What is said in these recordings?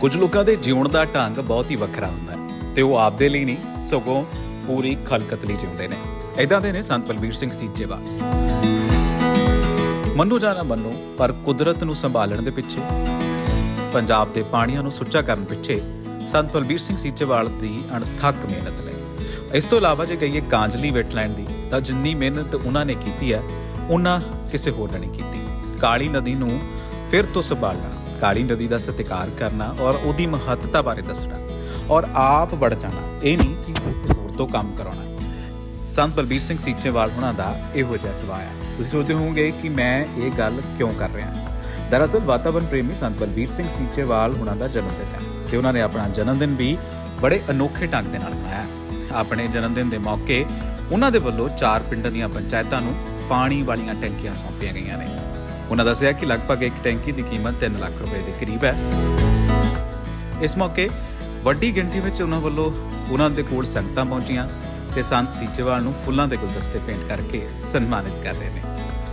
ਕੁਝ ਲੋਕਾਂ ਦੇ ਜਿਉਣ ਦਾ ਢੰਗ ਬਹੁਤ ਹੀ ਵੱਖਰਾ ਹੁੰਦਾ ਹੈ ਤੇ ਉਹ ਆਪਦੇ ਲਈ ਨਹੀਂ, ਸਗੋਂ ਪੂਰੀ ਖਲਕਤ ਲਈ ਜਿਉਂਦੇ ਨੇ। ਇਦਾਂ ਦੇ ਨੇ ਸੰਤ ਬਲਬੀਰ ਸਿੰਘ ਸੀਚੇਵਾਲ। ਮੰਨੋ ਜਾਂ ਨਾ ਮੰਨੋ, ਪਰ ਕੁਦਰਤ ਨੂੰ ਸੰਭਾਲਣ ਦੇ ਪਿੱਛੇ, ਪੰਜਾਬ ਦੇ ਪਾਣੀਆਂ ਨੂੰ ਸੁੱਚਾ ਕਰਨ ਪਿੱਛੇ, ਸੰਤ ਬਲਬੀਰ ਸਿੰਘ ਸੀਚੇਵਾਲ ਦੀ ਅਣਥੱਕ ਮਿਹਨਤ ਨੇ। ਇਸ ਤੋਂ ਇਲਾਵਾ ਜੇ ਕਹੀਏ ਕਾਂਜਲੀ ਵੈਟਲੈਂਡ ਦੀ, ਤਾਂ ਜਿੰਨੀ ਮਿਹਨਤ ਉਹਨਾਂ ਨੇ ਕੀਤੀ ਹੈ, ਉਹਨਾਂ ਕਿਸੇ ਹੋਰ ਨੇ ਨਹੀਂ ਕੀਤੀ। ਕਾਲੀ ਨਦੀ ਨੂੰ ਫਿਰ ਤੋਂ ਸੰਭਾਲਣਾ। ਕਾਲੀ ਨਦੀ ਦਾ ਸਤਿਕਾਰ ਕਰਨਾ ਔਰ ਉਹਦੀ ਮਹੱਤਤਾ ਬਾਰੇ ਦੱਸਣਾ ਔਰ ਆਪ ਵੜ ਜਾਣਾ। ਇਹ ਨਹੀਂ ਕਿ ਹੋਰ ਤੋਂ ਕੰਮ ਕਰਾਉਣਾ। ਸੰਤ ਬਲਬੀਰ ਸਿੰਘ ਸੀਚੇਵਾਲ ਹੁਣਾਂ ਦਾ ਇਹੋ ਜਿਹਾ ਸੁਭਾਅ ਹੈ। ਤੁਸੀਂ ਸੋਚਦੇ ਹੋਵੋਗੇ ਕਿ ਮੈਂ ਇਹ ਗੱਲ ਕਿਉਂ ਕਰ ਰਿਹਾ ਦਰਅਸਲ ਵਾਤਾਵਰਣ ਪ੍ਰੇਮੀ ਸੰਤ ਬਲਬੀਰ ਸਿੰਘ ਸੀਚੇਵਾਲ ਹੁਣਾਂ ਦਾ ਜਨਮ ਦਿਨ ਹੈ ਤੇ ਉਹਨਾਂ ਨੇ ਆਪਣਾ ਜਨਮ ਦਿਨ ਵੀ ਬੜੇ ਅਨੋਖੇ ਢੰਗ ਦੇ ਨਾਲ ਮਨਾਇਆ ਆਪਣੇ ਜਨਮ ਦਿਨ ਦੇ ਮੌਕੇ ਉਹਨਾਂ ਦੇ ਵੱਲੋਂ ਚਾਰ ਪਿੰਡਾਂ ਦੀਆਂ ਪੰਚਾਇਤਾਂ ਨੂੰ ਪਾਣੀ ਵਾਲੀਆਂ ਟੈਂਕੀਆਂ ਸੌਂਪੀਆਂ ਗਈਆਂ ਨੇ। ਉਹਨਾਂ ਦੱਸਿਆ ਕਿ ਲਗਭਗ ਇੱਕ ਟੈਂਕੀ ਦੀ ਕੀਮਤ 3 ਲੱਖ ਰੁਪਏ ਦੇ ਕਰੀਬ ਹੈ। ਇਸ ਮੌਕੇ ਵੱਡੀ ਗਿਣਤੀ ਵਿੱਚ ਉਹਨਾਂ ਵੱਲੋਂ ਉਹਨਾਂ ਦੇ ਕੋਲ ਸੰਗਤਾਂ ਪਹੁੰਚੀਆਂ ਤੇ ਸੰਤ ਸੀਚੇਵਾਲ ਨੂੰ ਫੁੱਲਾਂ ਦੇ ਗੁਲਦਸਤੇ ਭੇਂਟ ਕਰਕੇ ਸਨਮਾਨਿਤ ਕਰ ਰਹੇ ਨੇ।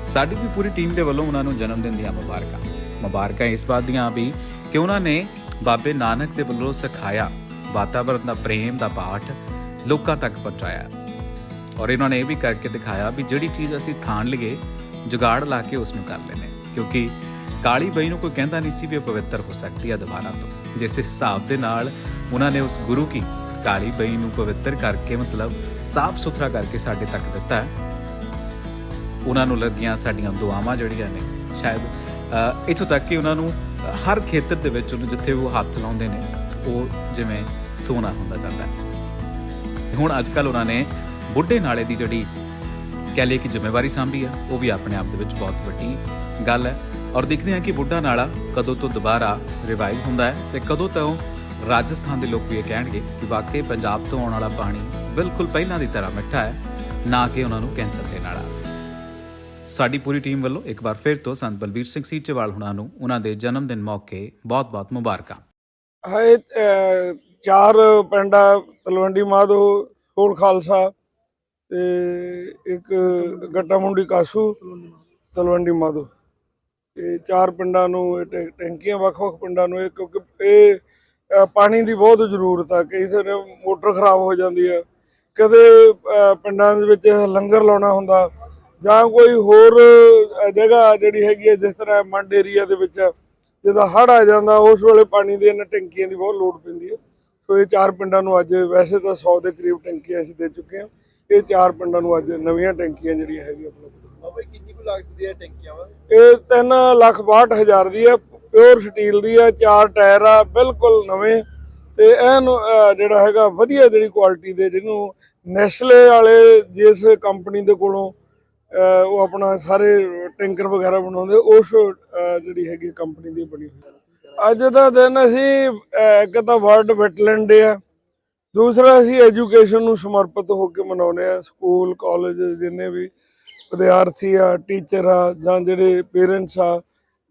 ਸਾਡੀ ਵੀ ਪੂਰੀ ਟੀਮ ਦੇ ਵੱਲੋਂ ਉਹਨਾਂ ਨੂੰ ਜਨਮ ਦਿਨ ਦੀਆਂ ਮੁਬਾਰਕਾਂ। ਮੁਬਾਰਕਾਂ ਇਸ ਬਾਤ ਦੀਆਂ ਵੀ ਕਿ ਉਹਨਾਂ ਨੇ ਬਾਬੇ ਨਾਨਕ ਦੇ ਵੱਲੋਂ ਸਿਖਾਇਆ ਵਾਤਾਵਰਣ ਦਾ ਪ੍ਰੇਮ ਦਾ ਪਾਠ ਲੋਕਾਂ ਤੱਕ ਪਹੁੰਚਾਇਆ। ਔਰ ਇਹਨਾਂ ਨੇ ਇਹ ਵੀ ਕਰਕੇ ਦਿਖਾਇਆ ਵੀ ਜਿਹੜੀ ਚੀਜ਼ ਅਸੀਂ ਥਾਣ ਲਈਏ ਜੁਗਾੜ ਲਾ ਕੇ ਉਸ ਨੂੰ ਕਰ ਲੈਨੇ ਕਿਉਂਕਿ ਕਾਲੀ ਬਈ ਨੂੰ ਕੋਈ ਕਹਿੰਦਾ ਨਹੀਂ ਸੀ ਵੀ ਉਹ ਪਵਿੱਤਰ ਹੋ ਸਕਦੀ ਹੈ ਦੁਬਾਰਾ ਤੋਂ। ਜਿਸ ਹਿਸਾਬ ਦੇ ਨਾਲ ਉਹਨਾਂ ਨੇ ਉਸ ਗੁਰੂ ਕੀ ਕਾਲੀ ਬਈ ਨੂੰ ਪਵਿੱਤਰ ਕਰਕੇ ਮਤਲਬ ਸਾਫ਼ ਸੁਥਰਾ ਕਰਕੇ ਸਾਡੇ ਤੱਕ ਦਿੱਤਾ ਹੈ। ਉਹਨਾਂ ਨੂੰ ਲੱਗੀਆਂ ਸਾਡੀਆਂ ਦੁਆਵਾਂ ਜਿਹੜੀਆਂ ਨੇ ਸ਼ਾਇਦ ਅ, ਇੱਥੋਂ ਤੱਕ ਕਿ ਉਹਨਾਂ ਨੂੰ ਹਰ ਖੇਤਰ ਦੇ ਵਿੱਚ ਉਹਨੂੰ ਜਿੱਥੇ ਉਹ ਹੱਥ ਲਾਉਂਦੇ ਨੇ ਉਹ ਜਿਵੇਂ ਸੋਨਾ ਹੁੰਦਾ ਜਾਂਦਾ ਹੈ। ਹੁਣ ਅੱਜ ਕੱਲ ਉਹਨਾਂ ਨੇ ਬੁੱਢੇ ਨਾਲੇ ਦੀ ਜਿਹੜੀ ਕਹਿ ਲਈਏ ਕਿ ਜ਼ਿੰਮੇਵਾਰੀ ਸੰਭੀ ਆ, ਉਹ ਵੀ ਆਪਣੇ ਆਪ ਦੇ ਵਿੱਚ ਬਹੁਤ ਵੱਡੀ ਗੱਲ ਹੈ। ਔਰ ਦੇਖਦੇ ਹਾਂ ਕਿ ਬੁੱਢਾ ਨਾਲਾ ਕਦੋਂ ਤੋਂ ਦੁਬਾਰਾ ਰਿਵਾਈਵ ਹੁੰਦਾ ਹੈ ਤੇ ਕਦੋਂ ਤੋਂ ਰਾਜਸਥਾਨ ਦੇ ਲੋਕ ਵੀ ਇਹ ਕਹਿਣਗੇ ਕਿ ਵਾਕਈ ਪੰਜਾਬ ਤੋਂ ਆਉਣ ਵਾਲਾ ਪਾਣੀ ਬਿਲਕੁਲ ਪਹਿਲਾਂ ਦੀ ਤਰ੍ਹਾਂ ਮਿੱਠਾ ਹੈ, ਨਾ ਕਿ ਉਹਨਾਂ ਨੂੰ ਕੈਂਸਰ ਦੇਣ ਵਾਲਾ ਸਾਡੀ ਪੂਰੀ ਟੀਮ ਵੱਲੋਂ ਇੱਕ ਵਾਰ ਫਿਰ ਤੋਂ ਸੰਤ ਬਲਬੀਰ ਸਿੰਘ ਸੀਚੇਵਾਲ ਹੁਣਾਂ ਨੂੰ ਉਹਨਾਂ ਦੇ ਜਨਮ ਦਿਨ ਮੌਕੇ ਬਹੁਤ-ਬਹੁਤ ਮੁਬਾਰਕਾਂ। ਹਾਏ ਚਾਰ ਪਿੰਡਾਂ ਤਲਵੰਡੀ ਮਾਧੋ ਹੋਲ ਖਾਲਸਾ ਤੇ ਇੱਕ ਗੱਟਾ ਮੁੰਡੀ ਕਾਸੂ ਤਲਵੰਡੀ ਮਾਧੋ। ਇਹ ਚਾਰ ਪਿੰਡਾਂ ਨੂੰ ਇਹ ਟੈ- ਟੈਂਕੀਆਂ ਵੱਖ-ਵੱਖ ਪਿੰਡਾਂ ਨੂੰ ਇਹ ਕਿਉਂਕਿ ਇਹ ਅਹ, ਪਾਣੀ ਦੀ ਬਹੁਤ ਜ਼ਰੂਰਤ ਆ। ਕਈ ਵਾਰ ਮੋਟਰ ਖਰਾਬ ਹੋ ਜਾਂਦੀ ਆ। ਕਦੇ ਅਹ, ਪਿੰਡਾਂ ਦੇ ਵਿੱਚ ਲੰਗਰ ਲਾਉਣਾ ਹੁੰਦਾ ਜਾਂ ਕੋਈ ਹੋਰ ਅਹ, ਜਗ੍ਹਾ ਜਿਹੜੀ ਹੈਗੀ ਹੈ ਜਿਸ ਤਰ੍ਹਾਂ ਮੰਡ ਏਰੀਆ ਦੇ ਵਿੱਚ ਜਦੋਂ ਹੜ੍ਹ ਆ ਜਾਂਦਾ ਉਸ ਵੇਲੇ ਪਾਣੀ ਦੀ ਇਹਨਾਂ ਟੈਂਕੀਆਂ ਦੀ ਬਹੁਤ ਲੋੜ ਪੈਂਦੀ ਹੈ ਸੋ ਇਹ ਚਾਰ ਪਿੰਡਾਂ ਨੂੰ ਅੱਜ ਵੈਸੇ ਤਾਂ 100 ਦੇ ਕਰੀਬ ਟੈਂਕੀਆਂ ਅਸੀਂ ਦੇ ਚੁੱਕੇ ਹਾਂ। ਇਹ ਚਾਰ ਪਿੰਡਾਂ ਨੂੰ ਅੱਜ ਨਵੀਆਂ ਟੈਂਕੀਆਂ ਜਿਹੜੀਆਂ ਹੈਗੀਆਂ ਉਪਲਬਧ ਕਿੰਨੀ ਕੁ ਲਾਗਤ ਦੀਆਂ ਟੈਂਕੀਆਂ ਵਾ? ਇਹ 3 ਲੱਖ 62 ਹਜ਼ਾਰ ਦੀ ਹੈ ਪਿਓਰ ਸਟੀਲ ਦੀ ਹੈ ਚਾਰ ਟਾਇਰ ਆ ਬਿਲਕੁਲ ਨਵੇਂ ਤੇ ਐਨ ਜਿਹੜਾ ਹੈਗਾ ਵਧੀਆ ਜਿਹੜੀ ਕੁਆਲਿਟੀ ਦੇ ਜਿਹਨੂੰ ਨੈਸਲੇ ਵਾਲੇ ਜਿਸ ਕੰਪਨੀ ਦੇ ਕੋਲੋਂ ਉਹ ਆਪਣਾ ਸਾਰੇ ਟੈਂਕਰ ਵਗੈਰਾ ਬਣਾਉਂਦੇ ਉਸ ਜਿਹੜੀ ਹੈਗੀ ਕੰਪਨੀ ਦੀ ਬਣੀ ਹੋਈ ਅੱਜ ਦਾ ਦਿਨ ਅਸੀਂ ਇੱਕ ਤਾਂ ਵਰਲਡ ਵੈਟਲੈਂਡ ਡੇ ਆ। ਦੂਸਰਾ, ਅਸੀਂ ਐਜੂਕੇਸ਼ਨ ਨੂੰ ਸਮਰਪਿਤ ਹੋ ਕੇ ਮਨਾਉਂਦੇ ਆ ਸਕੂਲ ਕਾਲਜ ਜਿੰਨੇ ਵੀ ਵਿਦਿਆਰਥੀ ਆ ਟੀਚਰ ਆ ਜਾਂ ਜਿਹੜੇ ਪੇਰੈਂਟਸ ਆ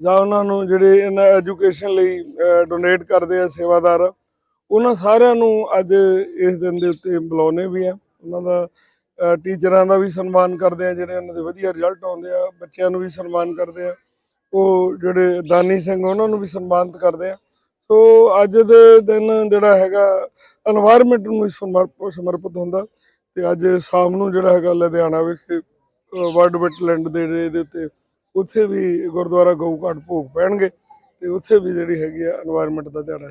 ਜਾਂ ਉਹਨਾਂ ਨੂੰ ਜਿਹੜੇ ਇਹਨਾਂ ਐਜੂਕੇਸ਼ਨ ਲਈ ਡੋਨੇਟ ਕਰਦੇ ਆ, ਸੇਵਾਦਾਰ, ਉਹਨਾਂ ਸਾਰਿਆਂ ਨੂੰ ਅੱਜ ਇਸ ਦਿਨ ਦੇ ਉੱਤੇ ਬੁਲਾਉਨੇ ਵੀ ਆ ਉਹਨਾਂ ਦਾ ਟੀਚਰਾਂ ਦਾ ਵੀ ਸਨਮਾਨ ਕਰਦੇ ਆ ਜਿਹੜੇ ਉਹਨਾਂ ਦੇ ਵਧੀਆ ਰਿਜ਼ਲਟ ਆਉਂਦੇ ਆ, ਬੱਚਿਆਂ ਨੂੰ ਵੀ ਸਨਮਾਨ ਕਰਦੇ ਆ। ਉਹ ਜਿਹੜੇ ਦਾਨੀ ਸਿੰਘ, ਉਹਨਾਂ ਨੂੰ ਵੀ ਸਨਮਾਨਿਤ ਕਰਦੇ ਆ। ਸੋ ਅੱਜ ਦੇ ਦਿਨ ਜਿਹੜਾ ਹੈਗਾ এনवायरमेंट ਨੂੰ ਸਮਰਪਿਤ ਹੁੰਦਾ। ਤੇ ਅੱਜ ਸ਼ਾਮ ਨੂੰ ਜਿਹੜਾ ਹੈਗਾ, ਲੁਧਿਆਣਾ ਵਿਖੇ ਵਰਡ ਵੈਟਲੈਂਡ ਦੇ ਰੇ ਦੇ ਉੱਤੇ, ਉੱਥੇ ਵੀ ਗੁਰਦੁਆਰਾ ਗਊ ਘਾਟ ਭੋਗ ਪੈਣਗੇ। ਤੇ ਉੱਥੇ ਵੀ ਜਿਹੜੀ ਹੈਗੀ ਆ এনवायरमेंट ਦਾ ਦਿਹਾੜਾ